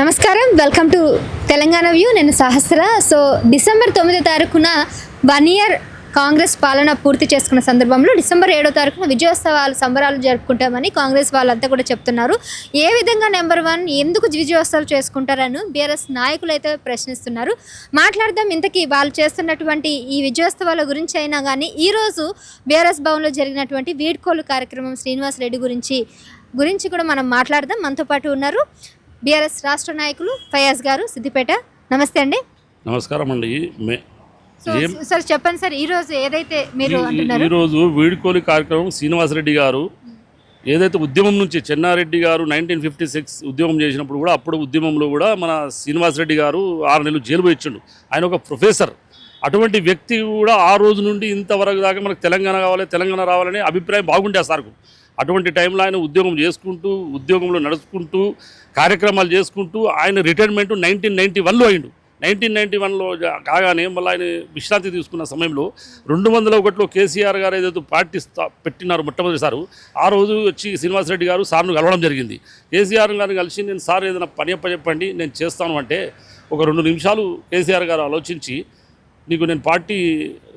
నమస్కారం. Welcome to Telangana view. నేను Sahasra. So December తొమ్మిదో తారీఖున వన్ ఇయర్ కాంగ్రెస్ పాలన పూర్తి చేసుకున్న సందర్భంలో డిసెంబర్ ఏడో తారీఖున విజయోత్సవాలు సంబరాలు జరుపుకుంటామని కాంగ్రెస్ వాళ్ళంతా కూడా చెప్తున్నారు. ఏ విధంగా నెంబర్ వన్ ఎందుకు విజయోత్సవాలు చేసుకుంటారని బీఆర్ఎస్ నాయకులు అయితే ప్రశ్నిస్తున్నారు. మాట్లాడదాం. ఇంతకీ వాళ్ళు చేస్తున్నటువంటి ఈ విజయోత్సవాల గురించి అయినా కానీ ఈరోజు బీఆర్ఎస్ భవన్లో జరిగినటువంటి వీడ్కోలు కార్యక్రమం శ్రీనివాస్ రెడ్డి గురించి గురించి కూడా మనం మాట్లాడదాం. మనతో పాటు ఉన్నారు బీఆర్ఎస్ రాష్ట్ర నాయకులు ఫయాజ్ గారు సిద్దిపేట. నమస్తే అండి. నమస్కారం అండి. సార్ చెప్పండి సార్ ఈ రోజు ఏదైతే మీరు ఈరోజు వీడుకోలి కార్యక్రమం శ్రీనివాసరెడ్డి గారు ఏదైతే ఉద్యమం నుంచి చెన్నారెడ్డి గారు నైన్టీన్ ఫిఫ్టీ సిక్స్ ఉద్యమం చేసినప్పుడు కూడా అప్పుడు ఉద్యమంలో కూడా మన శ్రీనివాసరెడ్డి గారు ఆరు నెలలు జైలు పోయి ఇచ్చిండు ఆయన ఒక ప్రొఫెసర్. అటువంటి వ్యక్తి కూడా ఆ రోజు నుండి ఇంతవరకు దాకా మనకు తెలంగాణ కావాలి తెలంగాణ రావాలనే అభిప్రాయం బాగుండే ఆ సార్కు. అటువంటి టైంలో ఆయన ఉద్యోగం చేసుకుంటూ ఉద్యోగంలో నడుచుకుంటూ కార్యక్రమాలు చేసుకుంటూ ఆయన రిటైర్మెంట్ నైన్టీన్ నైంటీ వన్లో అయిండు. నైన్టీన్ నైంటీ వన్లో కాగానే మళ్ళీ ఆయన విశ్రాంతి తీసుకున్న సమయంలో రెండు వందల ఒకటిలో కేసీఆర్ గారు ఏదైతే పార్టీ పెట్టినారు మొట్టమొదటిసారి ఆ రోజు వచ్చి శ్రీనివాసరెడ్డి గారు సార్ను కలవడం జరిగింది. కేసీఆర్ గారిని కలిసి నేను సార్ ఏదైనా పని చెప్పండి నేను చేస్తాను అంటే ఒక రెండు నిమిషాలు కేసీఆర్ గారు ఆలోచించి నీకు నేను పార్టీ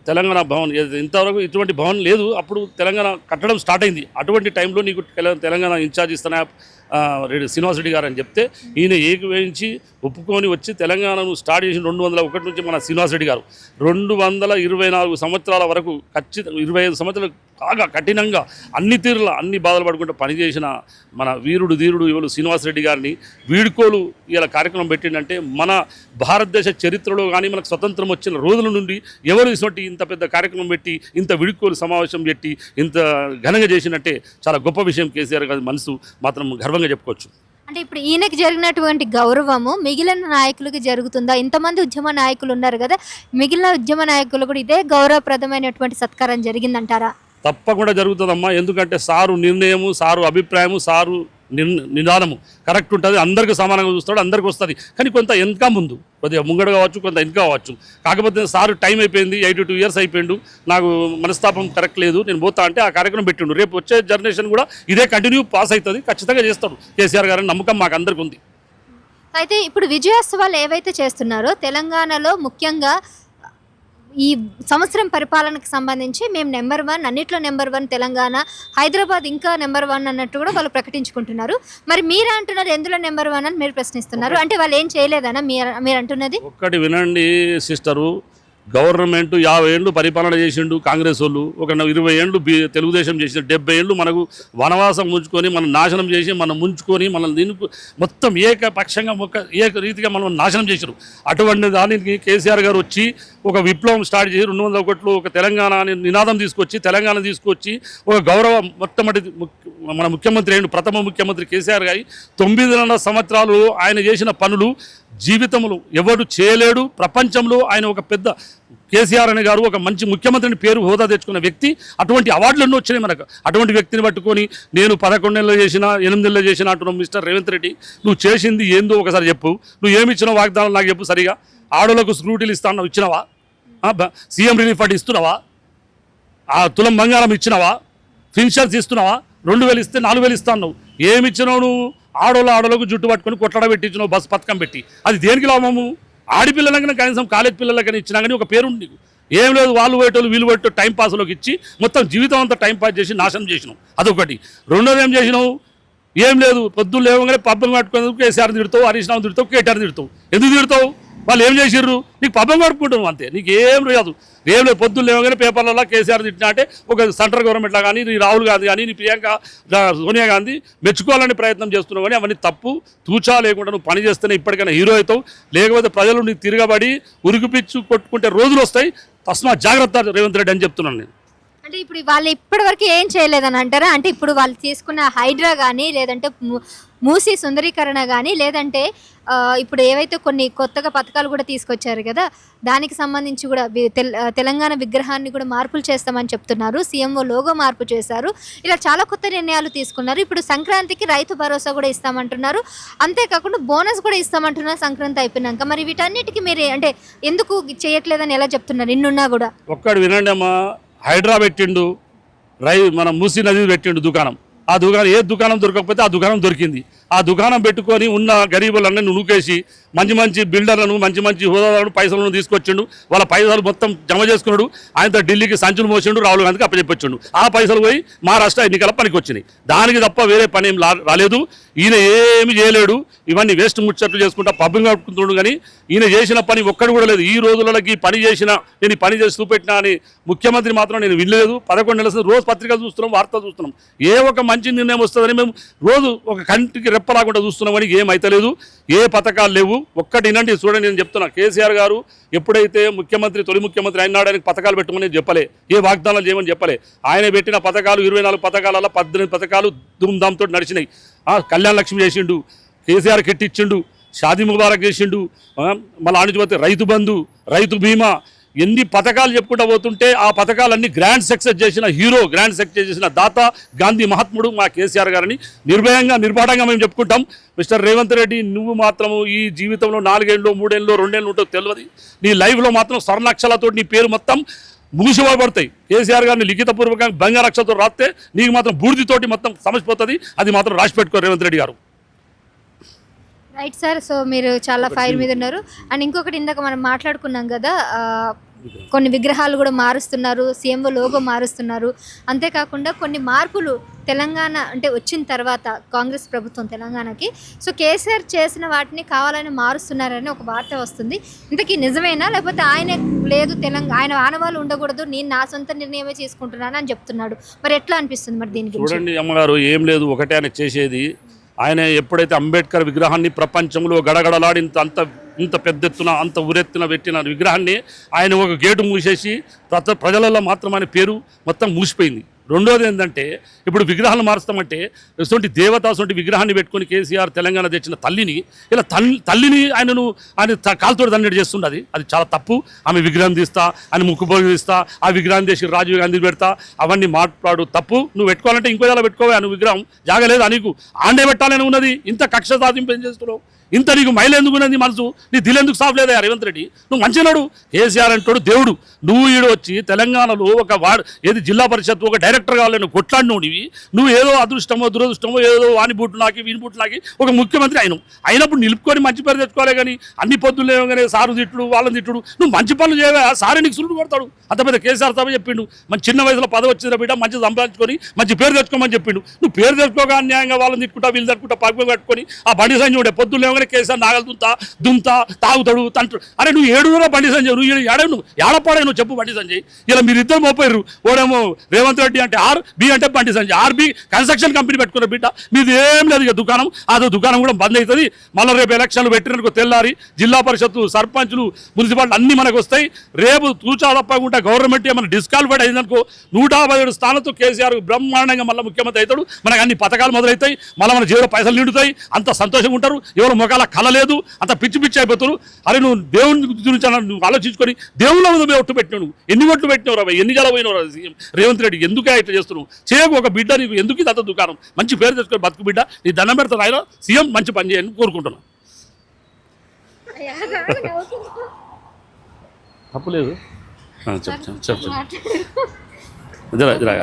తెలంగాణ భవన్. ఏది- ఇంతవరకు ఇటువంటి భవన్ లేదు. అప్పుడు తెలంగాణ కట్టడం స్టార్ట్ అయింది. అటువంటి టైంలో నీకు తెలంగాణ ఇన్ఛార్జ్ ఇస్తానా ఆ, రెడ్డి గారు అని చెప్తే ఈయన ఏకవేయించి ఒప్పుకొని వచ్చి తెలంగాణను స్టార్ట్ చేసిన రెండు వందల ఒకటి నుంచి మన శ్రీనివాసరెడ్డి గారు. రెండు వందల ఇరవై నాలుగు సంవత్సరాల వరకు ఖచ్చితంగా ఇరవై ఐదు సంవత్సరాలు బాగా కఠినంగా అన్ని తీరుల అన్ని బాధలు పడుకుంటూ పనిచేసిన మన వీరుడు ధీరుడు ఇవాళ శ్రీనివాసరెడ్డి గారిని వీడుకోలు ఇలా కార్యక్రమం పెట్టిండంటే మన భారతదేశ చరిత్రలో కానీ మనకు స్వతంత్రం వచ్చిన రోజుల నుండి ఎవరు ఇటువంటి ఇంత పెద్ద కార్యక్రమం పెట్టి ఇంత వీడుకోలు సమావేశం పెట్టి ఇంత ఘనంగా చేసినట్టే చాలా గొప్ప విషయం కేసీఆర్ గారి మనసు మాత్రం గర్వంగా చెప్పుకోవచ్చు. అంటే ఇప్పుడు ఈయనకి జరిగినటువంటి గౌరవము మిగిలిన నాయకులకి జరుగుతుందా? ఇంతమంది ఉద్యమ నాయకులు ఉన్నారు కదా మిగిలిన ఉద్యమ నాయకులు కూడా ఇదే గౌరవప్రదమైనటువంటి సత్కారం జరిగిందంటారా? తప్పకుండా జరుగుతుందమ్మా. ఎందుకంటే సారు నిర్ణయము సారు అభిప్రాయము సారు నిదానము కరెక్ట్ ఉంటుంది. అందరికీ సమానంగా చూస్తాడు అందరికీ వస్తుంది. కానీ కొంత వెనక ముందు కొద్దిగా ముంగడు కావచ్చు కొంత వెనక కావచ్చు. కాకపోతే సారు టైం అయిపోయింది ఎయిటీ టూ ఇయర్స్ అయిపోయిండు. నాకు మనస్తాపం కరెక్ట్ లేదు. నేను పోతా అంటే ఆ కార్యక్రమం పెట్టిండు. రేపు వచ్చే జనరేషన్ కూడా ఇదే కంటిన్యూ పాస్ అవుతుంది ఖచ్చితంగా చేస్తాడు కేసీఆర్ గారి నమ్మకం మాకు అందరికీ ఉంది అయితే ఇప్పుడు విజయోత్సవాలు ఏవైతే చేస్తున్నారో తెలంగాణలో ముఖ్యంగా ఈ సంవత్సరం పరిపాలనకు సంబంధించి మేము నెంబర్ వన్ అన్నిట్లో నెంబర్ వన్ తెలంగాణ హైదరాబాద్ ఇంకా నెంబర్ వన్ అన్నట్టు కూడా వాళ్ళు ప్రకటించుకుంటున్నారు. మరి మీరు అంటున్నారు ఎందులో నెంబర్ వన్ అని మీరు ప్రశ్నిస్తున్నారు? అంటే వాళ్ళు ఏం చేయలేదనా మీరు మీరు అంటున్నది? ఒక్కటి వినండి సిస్టరు. గవర్నమెంట్ యాభై ఏళ్ళు పరిపాలన చేసిండు కాంగ్రెస్ వాళ్ళు. ఒక ఇరవై ఏళ్ళు తెలుగుదేశం చేసిన డెబ్బై ఏళ్ళు మనకు వనవాసం ముంచుకొని మనం నాశనం చేసి మనం ముంచుకొని మనం దీనికి మొత్తం ఏకపక్షంగా ఒక ఏక రీతిగా మనం నాశనం చేశారు అటువంటి దానికి కేసీఆర్ గారు వచ్చి ఒక విప్లవం స్టార్ట్ చేసి రెండు వందల ఒకటిలో ఒక తెలంగాణ అనే నినాదం తీసుకొచ్చి తెలంగాణ తీసుకొచ్చి ఒక గౌరవ మొట్టమొదటి మన ముఖ్యమంత్రి అయిన ప్రథమ ముఖ్యమంత్రి కేసీఆర్ గారి తొమ్మిదిన్నర సంవత్సరాలు ఆయన చేసిన పనులు జీవితంలో ఎవరు చేయలేడు. ప్రపంచంలో ఆయన ఒక పెద్ద కేసీఆర్ అనే గారు ఒక మంచి ముఖ్యమంత్రిని పేరు హోదా తెచ్చుకున్న వ్యక్తి. అటువంటి అవార్డులు ఎన్నో వచ్చినాయి మనకు. అటువంటి వ్యక్తిని పట్టుకొని నేను పదకొండు నెలలు చేసిన ఎనిమిది నెలలు చేసిన అంటున్నావు మిస్టర్ రేవంత్ రెడ్డి. నువ్వు చేసింది ఏందో ఒకసారి చెప్పు. నువ్వు ఏమి ఇచ్చినావు వాగ్దానం నాకు చెప్పు సరిగా. ఆడోళ్ళకు స్క్రూటీలు ఇస్తాను ఇచ్చినావా? బ- సీఎం రిలీఫ్ ఫండ్ ఇస్తున్నావా? ఆ తులం బంగారం ఇచ్చినావా? పెన్షన్స్ ఇస్తున్నావా? రెండు వేలు ఇస్తే నాలుగు వేలు ఇస్తాను ఏమి ఇచ్చినావు నువ్వు? ఆడోళ్ళ ఆడోళ్ళకు జుట్టు పట్టుకొని కొట్టడ పెట్టించినావు బస్ పథకం పెట్టి. అది దేనికి లాభము? ఆడపిల్లలకైనా కనీసం కాలేజ్ పిల్లలకైనా ఇచ్చినా కానీ ఒక పేరు ఉంది నీకు. ఏం లేదు వాళ్ళు పోయేటోళ్ళు వీళ్ళు పోయేటో టైంపాస్లోకి ఇచ్చి మొత్తం జీవితం అంతా టైం పాస్ చేసి నాశనం చేసినావు. అదొకటి. రెండోది ఏం చేసినావు? ఏం లేదు పొద్దున్న లేవగానే పబ్బం కట్టుకునేందుకు కేసీఆర్ తిడతావు హరీష్ రావు తిడతావు కేటీఆర్ తిడతావు. ఎందుకు తిడతావు? వాళ్ళు ఏం చేసిర్రు? నీకు పబ్బం కట్టుకుంటావు అంతే. నీకు ఏం రాదు. ఏం లేదు పొద్దున్న లేవగానే పేపర్లలో కేసీఆర్ తిట్టినా అంటే ఒక సెంట్రల్ గవర్నమెంట్లో కానీ నీ రాహుల్ గాంధీ కానీ నీ ప్రియాంక సోనియా గాంధీ మెచ్చుకోవాలని ప్రయత్నం చేస్తున్నావు కానీ అవన్నీ తప్పు. తూచా లేకుండా నువ్వు పని చేస్తేనే ఇప్పటికైనా హీరో అవుతావు. లేకపోతే ప్రజలు నీకు తిరగబడి ఉరికిపిచ్చు కొట్టుకుంటే రోజులు వస్తాయి. తస్మా జాగ్రత్త రేవంత్ రెడ్డి అని చెప్తున్నాను నేను. అంటే ఇప్పుడు వాళ్ళు ఇప్పటివరకు ఏం చేయలేదని అంటారా? అంటే ఇప్పుడు వాళ్ళు తీసుకున్న హైడ్రా కానీ లేదంటే మూసి సుందరీకరణ కానీ లేదంటే ఇప్పుడు ఏవైతే కొన్ని కొత్తగా పథకాలు కూడా తీసుకొచ్చారు కదా దానికి సంబంధించి కూడా తెలంగాణ విగ్రహాన్ని కూడా మార్పులు చేస్తామని చెప్తున్నారు. సీఎంఓ లోగో మార్పు చేశారు. ఇలా చాలా కొత్త నిర్ణయాలు తీసుకున్నారు. ఇప్పుడు సంక్రాంతికి రైతు భరోసా కూడా ఇస్తామంటున్నారు. అంతేకాకుండా బోనస్ కూడా ఇస్తామంటున్నారు సంక్రాంతి అయిపోయినాక. మరి వీటన్నిటికీ మీరు అంటే ఎందుకు చేయట్లేదని ఎలా చెప్తున్నారు? ఇన్నున్నా కూడా. ఒక్కడు వినండి అమ్మా హైడ్రా పెట్టిండు రై మన మూసీ నది పెట్టిండు దుకాణం. ఆ దుకాణం ఏ దుకాణం దొరకకపోతే ఆ దుకాణం దొరికింది. ఆ దుకాణం పెట్టుకొని ఉన్న గరీబులన్నీ నూకేసి మంచి మంచి బిల్డర్లను మంచి మంచి హోదాలను పైసలను తీసుకొచ్చిండు. వాళ్ళ పైసలు మొత్తం జమ చేసుకున్నాడు. ఆయనతో ఢిల్లీకి సంచులు మోసిండు రాహుల్ గాంధీకి అప్పచెప్పొచ్చిండు. ఆ పైసలు పోయి మహారాష్ట్ర ఎన్నికల పనికి వచ్చినాయి దానికి తప్ప వేరే పని ఏం రాలేదు. ఈయన ఏమి చేయలేడు. ఇవన్నీ వేస్ట్ ముచ్చట్లు చేసుకుంటా పబ్బం కట్టుకుంటున్నాడు కానీ ఈయన చేసిన పని ఒక్కడు కూడా లేదు. ఈ రోజులకి పని చేసిన నేను పని చేసి చూపెట్టినా అని ముఖ్యమంత్రి మాత్రం నేను వినలేదు. పదకొండు నెలలు రోజు పత్రికలు చూస్తున్నాం వార్తలు చూస్తున్నాం. ఏ ఒక మంచి నిర్ణయం వస్తుందని మేము రోజు ఒక కంటికి రెప్పలాకుండా చూస్తున్నాం ఏమైతలేదు ఏ పథకాలు లేవు. ఒక్కటి వినండి చూడండి నేను చెప్తున్నా. కేసీఆర్ గారు ఎప్పుడైతే ముఖ్యమంత్రి తొలి ముఖ్యమంత్రి అయినాడు ఆయనకు పథకాలు పెట్టమని చెప్పలే ఏ వాగ్దానాలు చేయమని చెప్పలే ఆయన పెట్టిన పథకాలు ఇరవై నాలుగు పథకాలలో పద్దెనిమిది పథకాలు ధూమ్ధామ్తో నడిచినాయి. కళ్యాణ లక్ష్మి చేసిండు కేసీఆర్ కిట్ ఇచ్చిండు షాదీ ముబారక్ చేసిండు మళ్ళీ ఆడి రైతు బంధు రైతు బీమా ఎన్ని పథకాలు చెప్పుకుంటూ పోతుంటే ఆ పథకాలన్నీ గ్రాండ్ సక్సెస్ చేసిన హీరో గ్రాండ్ సక్సెస్ చేసిన దాత గాంధీ మహాత్ముడు మా కేసీఆర్ గారిని నిర్భయంగా నిర్భాటంగా మేము చెప్పుకుంటాం. మిస్టర్ రేవంత్ రెడ్డి నువ్వు మాత్రము ఈ జీవితంలో నాలుగేళ్ళు మూడేళ్ళు రెండేళ్ళు ఉంటో తెలియదు. నీ లైఫ్లో మాత్రం స్వర్ణాక్షలతో నీ పేరు మొత్తం ముగిసిపోబడతాయి. కేసీఆర్ గారిని లిఖితపూర్వకంగా బంగారక్షలతో రాస్తే నీకు మాత్రం బూడిదితోటి మొత్తం సమసిపోతుంది. అది మాత్రం రాసి పెట్టుకో రేవంత్ రెడ్డి గారు. రైట్ సార్ సో మీరు చాలా ఫైర్ మీద ఉన్నారు అండ్ ఇంకొకటి ఇందాక మనం మాట్లాడుకున్నాం కదా కొన్ని విగ్రహాలు కూడా మారుస్తున్నారు సీఎంఓ లోగో మారుస్తున్నారు. అంతేకాకుండా కొన్ని మార్పులు తెలంగాణ అంటే వచ్చిన తర్వాత కాంగ్రెస్ ప్రభుత్వం తెలంగాణకి. సో కేసీఆర్ చేసిన వాటిని కావాలని మారుస్తున్నారని ఒక వార్త వస్తుంది. ఇంతకీ నిజమేనా? లేకపోతే ఆయన లేదు తెలంగాణ ఆయన ఆనవాళ్ళు ఉండకూడదు నేను నా సొంత నిర్ణయమే తీసుకుంటున్నాను అని చెప్తున్నాడు. మరి ఎట్లా అనిపిస్తుంది మరి దీని గురించి? చూడండి అమ్మగారు ఏం లేదు ఒకటే ఆయన చేసేది. ఆయన ఎప్పుడైతే అంబేద్కర్ విగ్రహాన్ని ప్రపంచంలో గడగడలాడి ఇంత అంత ఇంత పెద్ద ఎత్తున అంత ఉరెత్తున పెట్టిన విగ్రహాన్ని ఆయన ఒక గేటు మూసేసి ప్రజలలో మాత్రం ఆయన పేరు మొత్తం మూసిపోయింది. రెండోది ఏంటంటే ఇప్పుడు విగ్రహాలు మారుస్తామంటే ఎటువంటి దేవత అటువంటి విగ్రహాన్ని పెట్టుకొని కేసీఆర్ తెలంగాణ తెచ్చిన తల్లిని ఇలా తల్లి తల్లిని ఆయనను ఆయన త- కాలుతోటి చేస్తుండది. అది చాలా తప్పు. ఆమె విగ్రహం తీస్తా ఆయన ముక్కుపోగి తీస్తా ఆ విగ్రహం చేసి రాజీవ్ గాంధీ పెడతా అవన్నీ మాట్లాడు తప్పు. నువ్వు పెట్టుకోవాలంటే ఇంకో ఎలా పెట్టుకోవా నువ్వు విగ్రహం జాగలేదు నీకు? ఆండే పెట్టాలని ఉన్నది. ఇంత కక్ష సాధింపు ఏం చేస్తున్నావు? ఇంత నీకు మైలు ఎందుకు ఉన్నది మనసు? నీ దిల్ ఎందుకు సాఫ్ లేదా రేవంత్ రెడ్డి? నువ్వు మంచినాడు కేసీఆర్ అంటాడు దేవుడు. నువ్వు ఈడు వచ్చి తెలంగాణలో ఒక వాడు ఏది జిల్లా పరిషత్ ఒక డైరెక్టర్ కావాలి నువ్వు కొట్లాడినవు నీవి నువ్వు ఏదో అదృష్టమో దురదృష్టమో ఏదో వాని బూట్లు నాకి వీని బూట్లు నాకి ఒక ముఖ్యమంత్రి అయినావు. అయినప్పుడు నిలుపుకొని మంచి పేరు తెచ్చుకోవాలి కానీ అన్ని పొద్దులు లేవగానే సారు తిట్టుడు వాళ్ళని తిట్టుడు. నువ్వు మంచి పనులు చేయవా సారే నీకు సులుడు కొడతాడు. అంత పెద్ద కేసీఆర్ సభ చెప్పిండు. మన చిన్న వయసులో పదవి వచ్చిందా బిడ్డ మంచి సంపాదించుకొని మంచి పేరు తెచ్చుకోమని చెప్పిండు. నువ్వు పేరు తెచ్చుకోగా అన్యాయంగా వాళ్ళని తిట్టుకుంటా వీళ్ళు తట్టుకుంటా పగ్గు కట్టుకొని ఆ బండి సంజయ్ ఉండే పొద్దులు లేవగానే కేసీఆర్ నాగలు దుంతా దుంతా తాగుతాడు తంటు అరే నువ్వు ఏడుగురా బండి సంజయ్ నువ్వు ఏడు ఏడ నువ్వు? ఏడపాడే నువ్వు చెప్పు బండి సంజయ్. ఇలా మీరు ఇద్దరు మోపోయారు ఓడేమో రేవంత్ రెడ్డి అంటే ఆర్ బి అంటే Bandi Sanjay. RB construction company పెట్టుకున్న బిడ్డ. మీది ఏం లేదు ఇక దుకాణం. అదో దుకాణం కూడా బంద్ అవుతుంది మళ్ళీ రేపు ఎలక్షన్లు పెట్టినందుకు తెల్లారి జిల్లా పరిషత్తు సర్పంచులు మున్సిపాలిటీ అన్ని మనకు వస్తాయి. రేపు తూచా తప్పకుండా గవర్నమెంట్ ఏమైనా డిస్క్వాలిఫైడ్ అయిందనుకో నూట యాభై ఏడు స్థానంతో కేసీఆర్ బ్రహ్మాండంగా మళ్ళీ ముఖ్యమంత్రి అవుతాడు. మనకు అన్ని పథకాలు మొదలవుతాయి మళ్ళీ మన జేబులో పైసలు నిండుతాయి. అంత సంతోషంగా ఉంటారు. ఎవరు ముఖాల కళ లేదు అంత పిచ్చి పిచ్చి అయిపోతారు. అరే నువ్వు దేవుని గురించి నువ్వు ఆలోచించుకొని దేవుళ్ళ మీద ఒట్టు పెట్టినావు ఎన్ని ఒట్లు పెట్టినావు రా ఎన్ని జల పోయినావు రా సీఎం రేవంత్ రెడ్డి? ఎందుకే ఇట్లా చేస్తున్నావు చేయకు ఒక బిడ్డ నీకు ఎందుకు ఇదంత దుకాణం? మంచి పేరు తెచ్చుకొని బతుకు బిడ్డ నీ దండం పెడతాను ఆయన సీఎం మంచి పని చేయని కోరుకుంటున్నాను తప్పులేదు చెప్పు చెప్పు చెప్పు జరా జరా